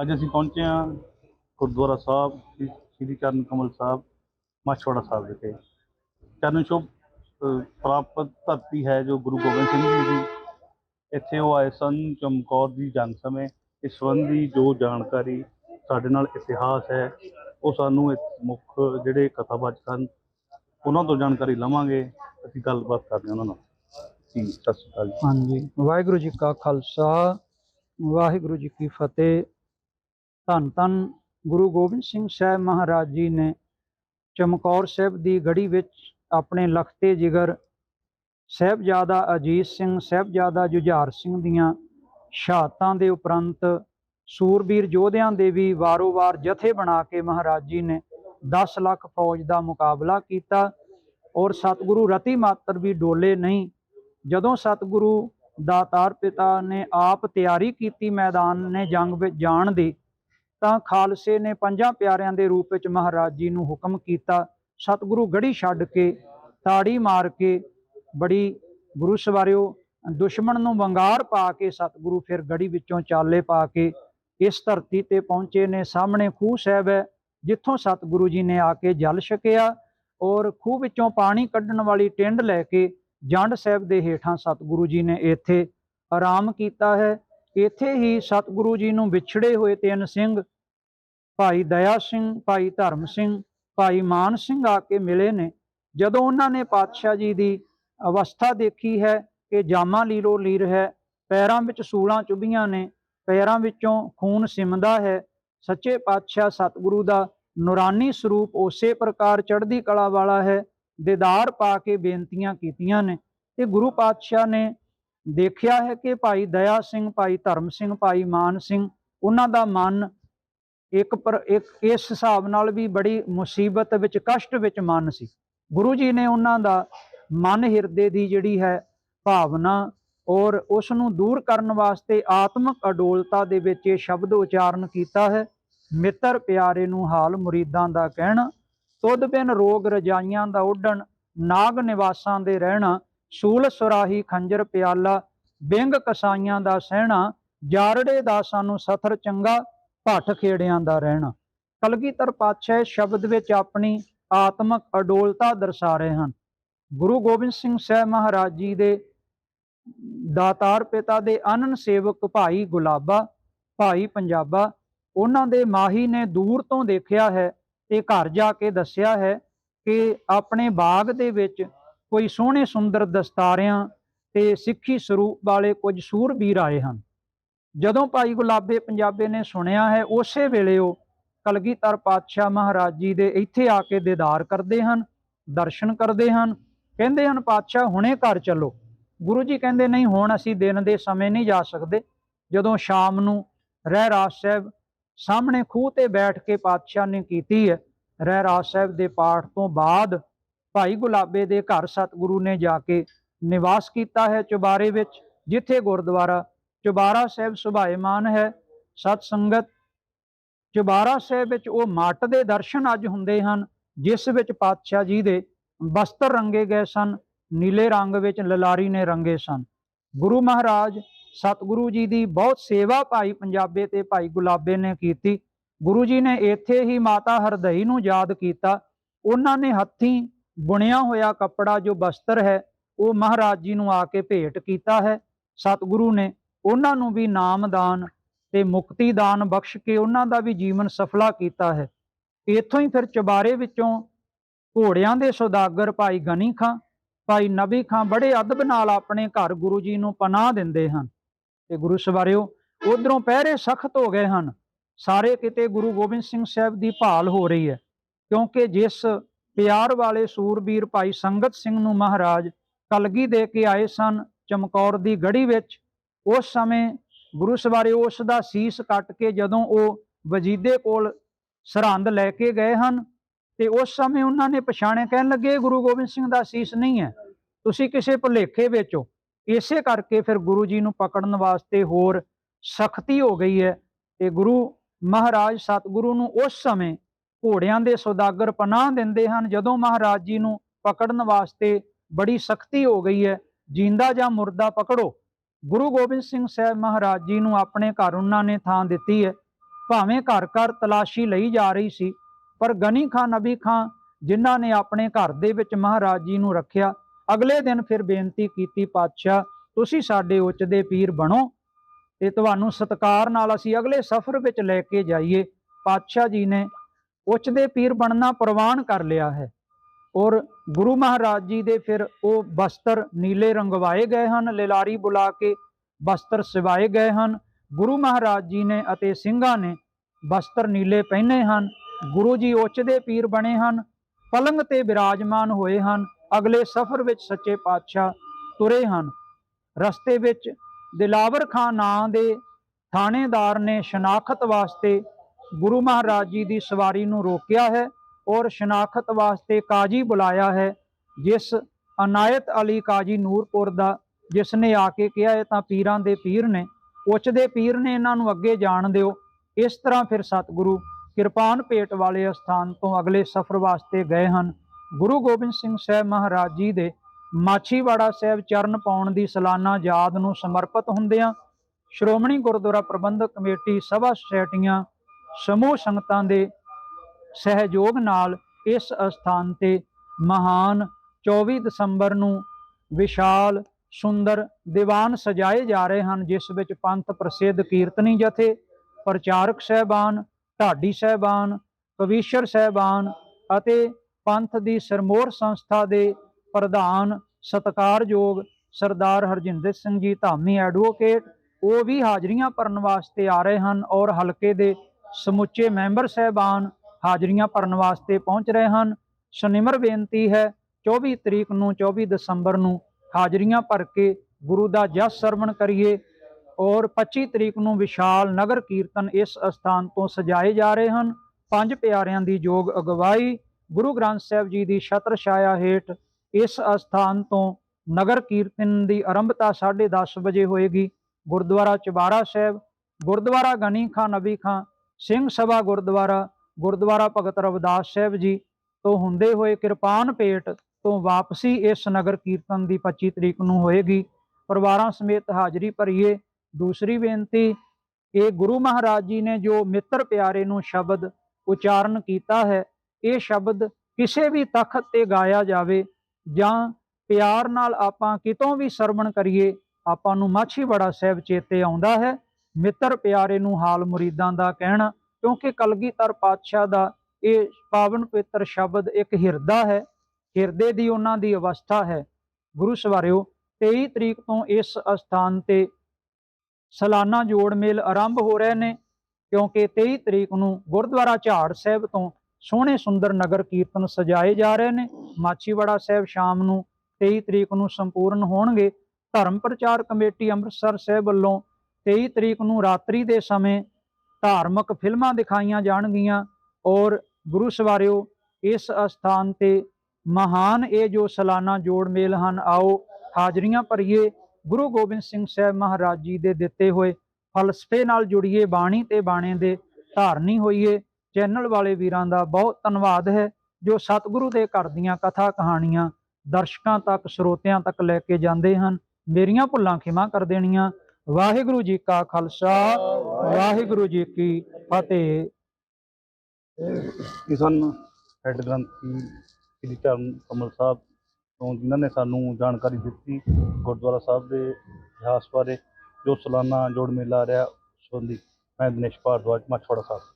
ਅੱਜ ਅਸੀਂ ਪਹੁੰਚੇ ਹਾਂ ਗੁਰਦੁਆਰਾ ਸਾਹਿਬ, ਸ੍ਰੀ ਚਰਨ ਕਮਲ ਸਾਹਿਬ ਮਾਛਵਾੜਾ ਸਾਹਿਬ ਵਿਖੇ। ਚਰਨ ਛੋਹ ਪ੍ਰਾਪਤ ਧਰਤੀ ਹੈ ਜੋ ਗੁਰੂ ਗੋਬਿੰਦ ਸਿੰਘ ਜੀ ਦੀ। ਇੱਥੇ ਉਹ ਆਏ ਸਨ ਚਮਕੌਰ ਦੀ ਜੰਗ ਸਮੇਂ। ਇਸ ਸੰਬੰਧੀ ਜੋ ਜਾਣਕਾਰੀ ਸਾਡੇ ਨਾਲ ਇਤਿਹਾਸ ਹੈ, ਉਹ ਸਾਨੂੰ ਮੁੱਖ ਜਿਹੜੇ ਕਥਾਵਾਚਕ ਹਨ, ਉਹਨਾਂ ਤੋਂ ਜਾਣਕਾਰੀ ਲਵਾਂਗੇ। ਅਸੀਂ ਗੱਲਬਾਤ ਕਰਦੇ ਹਾਂ ਉਹਨਾਂ ਨਾਲ। ਜੀ, ਸਤਿ ਸ਼੍ਰੀ ਅਕਾਲ ਜੀ। ਹਾਂਜੀ। ਵਾਹਿਗੁਰੂ ਜੀ ਕਾ ਖਾਲਸਾ, ਵਾਹਿਗੁਰੂ ਜੀ ਕੀ ਫਤਿਹ। ਧੰਨ ਧੰਨ ਗੁਰੂ ਗੋਬਿੰਦ ਸਿੰਘ ਸਾਹਿਬ ਮਹਾਰਾਜ ਜੀ ਨੇ ਚਮਕੌਰ ਸਾਹਿਬ ਦੀ ਗੜੀ ਵਿੱਚ ਆਪਣੇ ਲਖਤੇ ਜਿਗਰ ਸਾਹਿਬਜ਼ਾਦਾ ਅਜੀਤ ਸਿੰਘ, ਸਾਹਿਬਜ਼ਾਦਾ ਜੁਝਾਰ ਸਿੰਘ ਦੀਆਂ ਸ਼ਹਾਦਤਾਂ ਦੇ ਉਪਰੰਤ ਸੂਰਬੀਰ ਯੋਧਿਆਂ ਦੇ ਵੀ ਵਾਰੋ-ਵਾਰ ਜਥੇ ਬਣਾ ਕੇ ਮਹਾਰਾਜ ਜੀ ਨੇ 10 ਲੱਖ ਫੌਜ ਦਾ ਮੁਕਾਬਲਾ ਕੀਤਾ ਔਰ ਸਤਿਗੁਰੂ ਰਤੀ ਮਾਤਰ ਵੀ ਡੋਲੇ ਨਹੀਂ। ਜਦੋਂ ਸਤਿਗੁਰੂ ਦਾਤਾਰ ਪਿਤਾ ਨੇ ਆਪ ਤਿਆਰੀ ਕੀਤੀ ਮੈਦਾਨ ਨੇ ਜੰਗ ਵਿੱਚ ਜਾਣ ਦੀ ਤਾਂ ਖਾਲਸੇ ਨੇ ਪੰਜਾਂ ਪਿਆਰਿਆਂ ਦੇ ਰੂਪ ਵਿੱਚ ਮਹਾਰਾਜ ਜੀ ਨੂੰ ਹੁਕਮ ਕੀਤਾ, ਸਤਿਗੁਰੂ ਗੜੀ ਛੱਡ ਕੇ, ਤਾੜੀ ਮਾਰ ਕੇ, ਬੜੀ ਗੁਰੂ ਸਵਾਰਿਓ, ਦੁਸ਼ਮਣ ਨੂੰ ਵੰਗਾਰ ਪਾ ਕੇ ਸਤਿਗੁਰੂ ਫਿਰ ਗੜੀ ਵਿੱਚੋਂ ਚਾਲੇ ਪਾ ਕੇ ਇਸ ਧਰਤੀ ਤੇ ਪਹੁੰਚੇ ਨੇ। ਸਾਹਮਣੇ ਖੂਹ ਸਾਹਿਬ ਹੈ, ਜਿੱਥੋਂ ਸਤਿਗੁਰੂ ਜੀ ਨੇ ਆ ਕੇ ਜਲ ਛਕਿਆ ਔਰ ਖੂਹ ਵਿੱਚੋਂ ਪਾਣੀ ਕੱਢਣ ਵਾਲੀ ਟਿੰਡ ਲੈ ਕੇ ਜੰਡ ਸਾਹਿਬ ਦੇ ਹੇਠਾਂ ਸਤਿਗੁਰੂ ਜੀ ਨੇ ਇੱਥੇ ਆਰਾਮ ਕੀਤਾ ਹੈ। ਇੱਥੇ ਹੀ ਸਤਿਗੁਰੂ ਜੀ ਨੂੰ ਵਿਛੜੇ ਹੋਏ ਤਿੰਨ ਸਿੰਘ, ਭਾਈ ਦਇਆ ਸਿੰਘ, ਭਾਈ ਧਰਮ ਸਿੰਘ, ਭਾਈ ਮਾਨ ਸਿੰਘ ਆ ਕੇ ਮਿਲੇ ਨੇ। ਜਦੋਂ ਉਹਨਾਂ ਨੇ ਪਾਤਸ਼ਾਹ ਜੀ ਦੀ ਅਵਸਥਾ ਦੇਖੀ ਹੈ ਕਿ ਜਾਮਾ ਲੀਰੋ ਲੀਰ ਹੈ, ਪੈਰਾਂ ਵਿੱਚ ਸੂਲਾਂ ਚੁਭੀਆਂ ਨੇ, ਪੈਰਾਂ ਵਿੱਚੋਂ ਖੂਨ ਸਿਮਦਾ ਹੈ, ਸੱਚੇ ਪਾਤਸ਼ਾਹ ਸਤਿਗੁਰੂ ਦਾ ਨੂਰਾਨੀ ਸਰੂਪ ਉਸੇ ਪ੍ਰਕਾਰ ਚੜ੍ਹਦੀ ਕਲਾ ਵਾਲਾ ਹੈ, ਦੀਦਾਰ ਪਾ ਕੇ ਬੇਨਤੀਆਂ ਕੀਤੀਆਂ ਨੇ। ਤੇ ਗੁਰੂ ਪਾਤਸ਼ਾਹ ਨੇ ਦੇਖਿਆ ਹੈ ਕਿ ਭਾਈ ਦਇਆ ਸਿੰਘ, ਭਾਈ ਧਰਮ ਸਿੰਘ, ਭਾਈ ਮਾਨ ਸਿੰਘ, ਉਹਨਾਂ ਦਾ ਮਨ ਇੱਕ ਪਰ, ਇੱਕ, ਇਸ ਹਿਸਾਬ ਨਾਲ ਵੀ ਬੜੀ ਮੁਸੀਬਤ ਵਿੱਚ, ਕਸ਼ਟ ਵਿੱਚ ਮਨ ਸੀ। ਗੁਰੂ ਜੀ ਨੇ ਉਹਨਾਂ ਦਾ ਮਨ ਹਿਰਦੇ ਦੀ ਜਿਹੜੀ ਹੈ ਭਾਵਨਾ ਔਰ ਉਸ ਨੂੰ ਦੂਰ ਕਰਨ ਵਾਸਤੇ ਆਤਮਿਕ ਅਡੋਲਤਾ ਦੇ ਵਿੱਚ ਇਹ ਸ਼ਬਦ ਉਚਾਰਨ ਕੀਤਾ ਹੈ, ਮਿੱਤਰ ਪਿਆਰੇ ਨੂੰ ਹਾਲ ਮੁਰੀਦਾਂ ਦਾ ਕਹਿਣਾ, ਤੁਧ ਬਿਨ ਰੋਗ ਰਜਾਈਆਂ ਦਾ ਉੱਡਣ, ਨਾਗ ਨਿਵਾਸਾਂ ਦੇ ਰਹਿਣਾ ਸੂਲ ਸੁਰਾਹੀ ਖੰਜਰ ਪਿਆਲਾ, ਬਿੰਗ ਕਸਾਈਆਂ ਦਾ ਸਹਿਣਾ, ਜਾਰੜੇ ਦਾ ਸਾਨੂੰ ਸਥਰ ਚੰਗਾ, ਭੱਠ ਖੇੜਿਆਂ ਦਾ ਰਹਿਣਾ। ਕਲਗੀਧਰ ਪਾਤਸ਼ਾਹ ਸ਼ਬਦ ਵਿੱਚ ਆਪਣੀ ਆਤਮਿਕ ਅਡੋਲਤਾ ਦਰਸਾ ਰਹੇ ਹਨ। ਗੁਰੂ ਗੋਬਿੰਦ ਸਿੰਘ ਸਾਹਿਬ ਮਹਾਰਾਜ ਜੀ ਦੇ ਦਾਤਾਰ ਪਿਤਾ ਦੇ ਅਨਨ ਸੇਵਕ ਭਾਈ ਗੁਲਾਬਾ, ਭਾਈ ਪੰਜਾਬਾ, ਉਹਨਾਂ ਦੇ ਮਾਹੀ ਨੇ ਦੂਰ ਤੋਂ ਦੇਖਿਆ ਹੈ ਤੇ ਘਰ ਜਾ ਕੇ ਦੱਸਿਆ ਹੈ ਕਿ ਆਪਣੇ ਬਾਗ ਦੇ ਵਿੱਚ ਕੋਈ ਸੋਹਣੇ ਸੁੰਦਰ ਦਸਤਾਰਿਆਂ ਤੇ ਸਿੱਖੀ ਸਰੂਪ ਵਾਲੇ ਕੁਝ ਸੂਰਬੀਰ ਆਏ ਹਨ। ਜਦੋਂ ਭਾਈ ਗੁਲਾਬੇ ਪੰਜਾਬੇ ਨੇ ਸੁਣਿਆ ਹੈ, ਉਸੇ ਵੇਲੇ ਉਹ ਕਲਗੀਧਰ ਪਾਤਸ਼ਾਹ ਮਹਾਰਾਜ ਜੀ ਦੇ ਇੱਥੇ ਆ ਕੇ ਦੀਦਾਰ ਕਰਦੇ ਹਨ, ਦਰਸ਼ਨ ਕਰਦੇ ਹਨ। ਕਹਿੰਦੇ ਹਨ, ਪਾਤਸ਼ਾਹ, ਹੁਣੇ ਘਰ ਚੱਲੋ। ਗੁਰੂ ਜੀ ਕਹਿੰਦੇ, ਨਹੀਂ, ਹੁਣ ਅਸੀਂ ਦਿਨ ਦੇ ਸਮੇਂ ਨਹੀਂ ਜਾ ਸਕਦੇ। ਜਦੋਂ ਸ਼ਾਮ ਨੂੰ ਰਹਿ ਰਾਜ ਸਾਹਿਬ ਸਾਹਮਣੇ ਖੂਹ ਤੇ ਬੈਠ ਕੇ ਪਾਤਸ਼ਾਹ ਨੇ ਕੀਤੀ ਹੈ ਰਹਿ ਰਾਜ ਸਾਹਿਬ ਦੇ ਪਾਠ ਤੋਂ ਬਾਅਦ ਭਾਈ ਗੁਲਾਬੇ ਦੇ ਘਰ ਸਤਿਗੁਰੂ ਨੇ ਜਾ ਕੇ ਨਿਵਾਸ ਕੀਤਾ ਹੈ ਚੁਬਾਰੇ ਵਿੱਚ, ਜਿੱਥੇ ਗੁਰਦੁਆਰਾ ਚੁਬਾਰਾ ਸਾਹਿਬ ਸੁਭਾਏਮਾਨ ਹੈ। ਸਤ ਸੰਗਤ, ਚੁਬਾਰਾ ਸਾਹਿਬ ਵਿੱਚ ਉਹ ਮੱਟ ਦੇ ਦਰਸ਼ਨ ਅੱਜ ਹੁੰਦੇ ਹਨ, ਜਿਸ ਵਿੱਚ ਪਾਤਸ਼ਾਹ ਜੀ ਦੇ ਬਸਤਰ ਰੰਗੇ ਗਏ ਸਨ, ਨੀਲੇ ਰੰਗ ਵਿੱਚ ਲਲਾਰੀ ਨੇ ਰੰਗੇ ਸਨ। ਗੁਰੂ ਮਹਾਰਾਜ, ਸਤਿਗੁਰੂ ਜੀ ਦੀ ਬਹੁਤ ਸੇਵਾ ਭਾਈ ਪੰਜਾਬੇ ਤੇ ਭਾਈ ਗੁਲਾਬੇ ਨੇ ਕੀਤੀ। ਗੁਰੂ ਜੀ ਨੇ ਇੱਥੇ ਹੀ ਮਾਤਾ ਹਰਦਈ ਨੂੰ ਯਾਦ ਕੀਤਾ। ਉਹਨਾਂ ਨੇ ਹੱਥੀਂ ਬੁਣਿਆ ਹੋਇਆ ਕੱਪੜਾ ਜੋ ਬਸਤਰ ਹੈ, ਉਹ ਮਹਾਰਾਜ ਜੀ ਨੂੰ ਆ ਕੇ ਭੇਟ ਕੀਤਾ ਹੈ। ਸਤਿਗੁਰੂ ਨੇ ਉਹਨਾਂ ਨੂੰ ਵੀ ਨਾਮਦਾਨ ਤੇ ਮੁਕਤੀ ਦਾਨ ਬਖਸ਼ ਕੇ ਉਹਨਾਂ ਦਾ ਵੀ ਜੀਵਨ ਸਫਲਾ ਕੀਤਾ ਹੈ। ਇੱਥੋਂ ਹੀ ਫਿਰ ਚਬਾਰੇ ਵਿੱਚੋਂ ਘੋੜਿਆਂ ਦੇ ਸੌਦਾਗਰ ਭਾਈ ਗਨੀ ਖਾਂ ਭਾਈ ਨਬੀ ਖਾਂ ਬੜੇ ਅਦਬ ਨਾਲ ਆਪਣੇ ਘਰ ਗੁਰੂ ਜੀ ਨੂੰ ਪਨਾਹ ਦਿੰਦੇ ਹਨ। ਤੇ ਗੁਰੂ ਸਵਾਰਿਓ, ਉਧਰੋਂ ਪਹਿਰੇ ਸਖਤ ਹੋ ਗਏ ਹਨ। ਸਾਰੇ ਕਿਤੇ ਗੁਰੂ ਗੋਬਿੰਦ ਸਿੰਘ ਸਾਹਿਬ ਦੀ ਭਾਲ ਹੋ ਰਹੀ ਹੈ, ਕਿਉਂਕਿ ਜਿਸ ਪਿਆਰ ਵਾਲੇ ਸੂਰਬੀਰ ਭਾਈ ਸੰਗਤ ਸਿੰਘ ਨੂੰ ਮਹਾਰਾਜ ਕਲਗੀ ਦੇ ਕੇ ਆਏ ਸਨ ਚਮਕੌਰ ਦੀ ਗੜੀ ਵਿੱਚ। ਉਸ ਸਮੇਂ ਗੁਰੂ ਸਵਾਰੇ ਉਸ ਦਾ ਸੀਸ ਕੱਟ ਕੇ ਜਦੋਂ ਉਹ ਵਜੀਦੇ ਕੋਲ ਸਰਹੰਦ ਲੈ ਕੇ ਗਏ ਹਨ ਤੇ ਉਸ ਸਮੇਂ ਉਹਨਾਂ ਨੇ ਪਛਾਣੇ ਕਹਿਣ ਲੱਗੇ ਗੁਰੂ ਗੋਬਿੰਦ ਸਿੰਘ ਦਾ ਸੀਸ ਨਹੀਂ ਹੈ, ਤੁਸੀਂ ਕਿਸੇ ਭੁਲੇਖੇ ਵਿੱਚ ਹੋ। ਇਸੇ ਕਰਕੇ ਫਿਰ ਗੁਰੂ ਜੀ ਨੂੰ ਪਕੜਨ ਵਾਸਤੇ ਹੋਰ ਸਖਤੀ ਹੋ ਗਈ ਹੈ। ਤੇ ਗੁਰੂ ਮਹਾਰਾਜ ਸਤਿਗੁਰੂ ਨੂੰ ਉਸ ਸਮੇਂ ਘੋੜਿਆਂ ਦੇ ਸੌਦਾਗਰ ਪਨਾਹ ਦਿੰਦੇ ਹਨ, ਜਦੋਂ ਮਹਾਰਾਜ ਜੀ ਨੂੰ ਪਕੜਨ ਵਾਸਤੇ ਬੜੀ ਸਖਤੀ ਹੋ ਗਈ ਹੈ, ਜਿੰਦਾ ਜਾਂ ਮੁਰਦਾ ਪਕੜੋ। ਗੁਰੂ ਗੋਬਿੰਦ ਸਿੰਘ ਸਾਹਿਬ ਮਹਾਰਾਜ ਜੀ ਨੂੰ ਆਪਣੇ ਘਰ ਉਹਨਾਂ ਨੇ ਥਾਂ ਦਿੱਤੀ ਹੈ। ਭਾਵੇਂ ਘਰ ਘਰ ਤਲਾਸ਼ੀ ਲਈ ਜਾ ਰਹੀ ਸੀ, ਪਰ ਗਨੀ ਖਾਂ ਨਬੀ ਖਾਂ ਜਿਨ੍ਹਾਂ ਨੇ ਆਪਣੇ ਘਰ ਦੇ ਵਿੱਚ ਮਹਾਰਾਜ ਜੀ ਨੂੰ ਰੱਖਿਆ, ਅਗਲੇ ਦਿਨ ਫਿਰ ਬੇਨਤੀ ਕੀਤੀ, ਪਾਤਸ਼ਾਹ, ਤੁਸੀਂ ਸਾਡੇ ਉੱਚ ਦੇ ਪੀਰ ਬਣੋ ਤੇ ਤੁਹਾਨੂੰ ਸਤਕਾਰ ਨਾਲ ਅਸੀਂ ਅਗਲੇ ਸਫ਼ਰ ਵਿੱਚ ਲੈ ਕੇ ਜਾਈਏ। ਪਾਤਸ਼ਾਹ ਜੀ ਨੇ ਉੱਚ ਦੇ ਪੀਰ ਬਣਨਾ ਪ੍ਰਵਾਨ ਕਰ ਲਿਆ ਹੈ। ਔਰ ਗੁਰੂ ਮਹਾਰਾਜ ਜੀ ਦੇ ਫਿਰ ਉਹ ਬਸਤਰ ਨੀਲੇ ਰੰਗਵਾਏ ਗਏ ਹਨ, ਲਿਲਾਰੀ ਬੁਲਾ ਕੇ ਬਸਤਰ ਸਿਵਾਏ ਗਏ ਹਨ। ਗੁਰੂ ਮਹਾਰਾਜ ਜੀ ਨੇ ਅਤੇ ਸਿੰਘਾਂ ਨੇ ਬਸਤਰ ਨੀਲੇ ਪਹਿਨੇ ਹਨ। ਗੁਰੂ ਜੀ ਉੱਚ ਦੇ ਪੀਰ ਬਣੇ ਹਨ ਪਲੰਗ ਤੇ ਬਿਰਾਜਮਾਨ ਹੋਏ ਹਨ। ਅਗਲੇ ਸਫ਼ਰ ਵਿੱਚ ਸੱਚੇ ਪਾਤਸ਼ਾਹ ਤੁਰੇ ਹਨ। ਰਸਤੇ ਵਿੱਚ ਦਿਲਾਵਰ ਖਾਨ ਨਾਂ ਦੇ ਥਾਣੇਦਾਰ ਨੇ ਸ਼ਨਾਖਤ ਵਾਸਤੇ ਗੁਰੂ ਮਹਾਰਾਜ ਜੀ ਦੀ ਸਵਾਰੀ ਨੂੰ ਰੋਕਿਆ ਹੈ ਔਰ ਸ਼ਨਾਖਤ ਵਾਸਤੇ ਕਾਜੀ ਬੁਲਾਇਆ ਹੈ, ਜਿਸ ਅਨਾਇਤ ਅਲੀ ਕਾਜੀ ਨੂਰਪੁਰ ਦਾ ਜਿਸ ਨੇ ਆ ਕੇ ਕਿਹਾ ਇਹ ਤਾਂ ਪੀਰਾਂ ਦੇ ਪੀਰ ਨੇ ਉੱਚ ਦੇ ਪੀਰ ਨੇ ਇਹਨਾਂ ਨੂੰ ਅੱਗੇ ਜਾਣ ਦਿਓ। ਇਸ ਤਰ੍ਹਾਂ ਫਿਰ ਸਤਿਗੁਰੂ ਕਿਰਪਾਨ ਭੇਟ ਵਾਲੇ ਅਸਥਾਨ ਤੋਂ ਅਗਲੇ ਸਫ਼ਰ ਵਾਸਤੇ ਗਏ ਹਨ। ਗੁਰੂ ਗੋਬਿੰਦ ਸਿੰਘ ਸਾਹਿਬ ਮਹਾਰਾਜ ਜੀ ਦੇ ਮਾਛੀਵਾੜਾ ਸਾਹਿਬ ਚਰਨ ਪਾਉਣ ਦੀ ਸਾਲਾਨਾ ਯਾਦ ਨੂੰ ਸਮਰਪਿਤ ਹੁੰਦਿਆਂ ਸ਼੍ਰੋਮਣੀ ਗੁਰਦੁਆਰਾ ਪ੍ਰਬੰਧਕ ਕਮੇਟੀ ਸਭਾ ਸੁਸਾਇਟੀਆਂ ਸਮੂਹ ਸੰਗਤਾਂ ਦੇ ਸਹਿਯੋਗ ਨਾਲ ਇਸ ਅਸਥਾਨ ਤੇ ਮਹਾਨ 24 ਦਸੰਬਰ ਨੂੰ ਵਿਸ਼ਾਲ, ਸੁੰਦਰ ਦੀਵਾਨ ਸਜਾਏ ਜਾ ਰਹੇ ਹਨ, ਜਿਸ ਵਿੱਚ ਪੰਥ ਪ੍ਰਸਿੱਧ ਕੀਰਤਨੀ ਜਥੇ, ਪ੍ਰਚਾਰਕ ਸਹਿਬਾਨ, ਢਾਡੀ ਸਹਿਬਾਨ, ਕਵੀਸ਼ਰ ਸਹਿਬਾਨ ਅਤੇ ਪੰਥ ਦੀ ਸਰਮੋਰ ਸੰਸਥਾ ਦੇ ਪ੍ਰਧਾਨ ਸਤਕਾਰਯੋਗ ਸਰਦਾਰ ਹਰਜਿੰਦਰ ਸਿੰਘ ਜੀ ਧਾਮੀ ਐਡਵੋਕੇਟ ਉਹ ਵੀ ਹਾਜ਼ਰੀਆਂ ਭਰਨ ਵਾਸਤੇ ਆ ਰਹੇ ਹਨ ਔਰ ਹਲਕੇ ਦੇ ਸਮੁੱਚੇ ਮੈਂਬਰ ਸਹਿਬਾਨ ਹਾਜ਼ਰੀਆਂ ਭਰਨ ਵਾਸਤੇ ਪਹੁੰਚ ਰਹੇ ਹਨ। ਸੁਨਿਮਰ ਬੇਨਤੀ ਹੈ 24 ਤਰੀਕ ਨੂੰ 24 ਦਸੰਬਰ ਨੂੰ ਹਾਜ਼ਰੀਆਂ ਭਰ ਕੇ ਗੁਰੂ ਦਾ ਜਸ ਸਰਵਣ ਕਰੀਏ ਔਰ 25 ਤਰੀਕ ਨੂੰ ਵਿਸ਼ਾਲ ਨਗਰ ਕੀਰਤਨ ਇਸ ਅਸਥਾਨ ਤੋਂ ਸਜਾਏ ਜਾ ਰਹੇ ਹਨ। ਪੰਜ ਪਿਆਰਿਆਂ ਦੀ ਜੋਗ ਅਗਵਾਈ ਗੁਰੂ ਗ੍ਰੰਥ ਸਾਹਿਬ ਜੀ ਦੀ ਛਤਰ ਛਾਇਆ ਹੇਠ ਇਸ ਅਸਥਾਨ ਤੋਂ ਨਗਰ ਕੀਰਤਨ ਦੀ ਆਰੰਭਤਾ 10:30 ਵਜੇ ਹੋਏਗੀ। ਗੁਰਦੁਆਰਾ ਚਬਾਰਾ ਸਾਹਿਬ, ਗੁਰਦੁਆਰਾ ਗਨੀ ਖਾਂ ਨਬੀ ਖਾਂ ਸਿੰਘ ਸਭਾ ਗੁਰਦੁਆਰਾ ਗੁਰਦੁਆਰਾ ਭਗਤ ਰਵਿਦਾਸ ਸਾਹਿਬ ਜੀ ਤੋਂ ਹੁੰਦੇ ਹੋਏ ਕਿਰਪਾਨ ਭੇਟ ਤੋਂ ਵਾਪਸੀ ਇਸ ਨਗਰ ਕੀਰਤਨ ਦੀ 25 ਤਰੀਕ ਨੂੰ ਹੋਏਗੀ। ਪਰਿਵਾਰਾਂ ਸਮੇਤ ਹਾਜ਼ਰੀ ਭਰੀਏ। ਦੂਸਰੀ ਬੇਨਤੀ, ਇਹ ਗੁਰੂ ਮਹਾਰਾਜ ਜੀ ਨੇ ਜੋ ਮਿੱਤਰ ਪਿਆਰੇ ਨੂੰ ਸ਼ਬਦ ਉਚਾਰਨ ਕੀਤਾ ਹੈ, ਇਹ ਸ਼ਬਦ ਕਿਸੇ ਵੀ ਤਖਤ ਤੇ ਗਾਇਆ ਜਾਵੇ ਜਾਂ ਪਿਆਰ ਨਾਲ ਆਪਾਂ ਕਿਤੋਂ ਵੀ ਸਰਵਣ ਕਰੀਏ, ਆਪਾਂ ਨੂੰ ਮਾਛੀਵਾੜਾ ਸਾਹਿਬ ਚੇਤੇ ਆਉਂਦਾ ਹੈ। ਮਿੱਤਰ ਪਿਆਰੇ ਨੂੰ ਹਾਲ ਮੁਰੀਦਾਂ ਦਾ ਕਹਿਣਾ, ਕਿਉਂਕਿ ਕਲਗੀਧਰ ਪਾਤਸ਼ਾਹ ਦਾ ਇਹ ਪਾਵਨ ਪਵਿੱਤਰ ਸ਼ਬਦ ਇੱਕ ਹਿਰਦਾ ਹੈ, ਹਿਰਦੇ ਦੀ ਉਹਨਾਂ ਦੀ ਅਵਸਥਾ ਹੈ। ਗੁਰੂ ਸਵਾਰਿਓ 23 ਤਰੀਕ ਤੋਂ ਇਸ ਅਸਥਾਨ ਤੇ ਸਾਲਾਨਾ ਜੋੜ ਮੇਲ ਆਰੰਭ ਹੋ ਰਹੇ ਨੇ, ਕਿਉਂਕਿ 23 ਤਰੀਕ ਨੂੰ ਗੁਰਦੁਆਰਾ ਝਾੜ ਸਾਹਿਬ ਤੋਂ ਸੋਹਣੇ ਸੁੰਦਰ ਨਗਰ ਕੀਰਤਨ ਸਜਾਏ ਜਾ ਰਹੇ ਨੇ। ਮਾਛੀਵਾੜਾ ਸਾਹਿਬ ਸ਼ਾਮ ਨੂੰ 23 ਤਰੀਕ ਨੂੰ ਸੰਪੂਰਨ ਹੋਣਗੇ। ਧਰਮ ਪ੍ਰਚਾਰ ਕਮੇਟੀ ਅੰਮ੍ਰਿਤਸਰ ਸਾਹਿਬ ਵੱਲੋਂ 23 ਤਰੀਕ ਨੂੰ ਰਾਤਰੀ ਦੇ ਸਮੇਂ ਧਾਰਮਿਕ ਫਿਲਮਾਂ ਦਿਖਾਈਆਂ ਜਾਣਗੀਆਂ ਔਰ ਗੁਰੂ ਸਵਾਰਿਓ, ਇਸ ਅਸਥਾਨ ਤੇ ਮਹਾਨ ਇਹ ਜੋ ਸਾਲਾਨਾ ਜੋੜ ਮੇਲ ਹਨ, ਆਓ ਹਾਜ਼ਰੀਆਂ ਭਰੀਏ ਗੁਰੂ ਗੋਬਿੰਦ ਸਿੰਘ ਸਾਹਿਬ ਮਹਾਰਾਜ ਜੀ ਦੇ ਦਿੱਤੇ ਹੋਏ ਫਲਸਫੇ ਨਾਲ ਜੁੜੀਏ, ਬਾਣੀ ਤੇ ਬਾਣੇ ਦੇ ਧਾਰਨੀ ਹੋਈਏ, ਚੈਨਲ ਵਾਲੇ ਵੀਰਾਂ ਦਾ ਬਹੁਤ ਧੰਨਵਾਦ ਹੈ ਜੋ ਸਤਿਗੁਰੂ ਦੇ ਘਰ ਦੀਆਂ ਕਥਾ ਕਹਾਣੀਆਂ ਦਰਸ਼ਕਾਂ ਤੱਕ, ਸਰੋਤਿਆਂ ਤੱਕ ਲੈ ਕੇ ਜਾਂਦੇ ਹਨ। ਮੇਰੀਆਂ ਭੁੱਲਾਂ ਖਿਮਾ ਕਰ ਦੇਣੀਆਂ। ਵਾਹਿਗੁਰੂ ਜੀ ਕਾ ਖਾਲਸਾ, ਵਾਹਿਗੁਰੂ ਜੀ ਕੀ ਫਤਿਹ। ਕਿਸਨ ਹੈਡ ਗ੍ਰੰਥੀ ਸ੍ਰੀ ਚਰਨ ਕਮਲ ਸਾਹਿਬ ਤੋਂ ਜਿਨ੍ਹਾਂ ਨੇ ਸਾਨੂੰ ਜਾਣਕਾਰੀ ਦਿੱਤੀ, ਗੁਰਦੁਆਰਾ ਸਾਹਿਬ ਦੇ ਇਤਿਹਾਸ ਬਾਰੇ, ਜੋ ਸਾਲਾਨਾ ਜੋੜ ਮੇਲਾ ਰਿਹਾ ਸੰਬੰਧੀ ਮੈਂ ਦਿਨੇਸ਼ ਭਾਰਦਵਾਜ ਮਛਵਾੜਾ ਸਾਹਿਬ।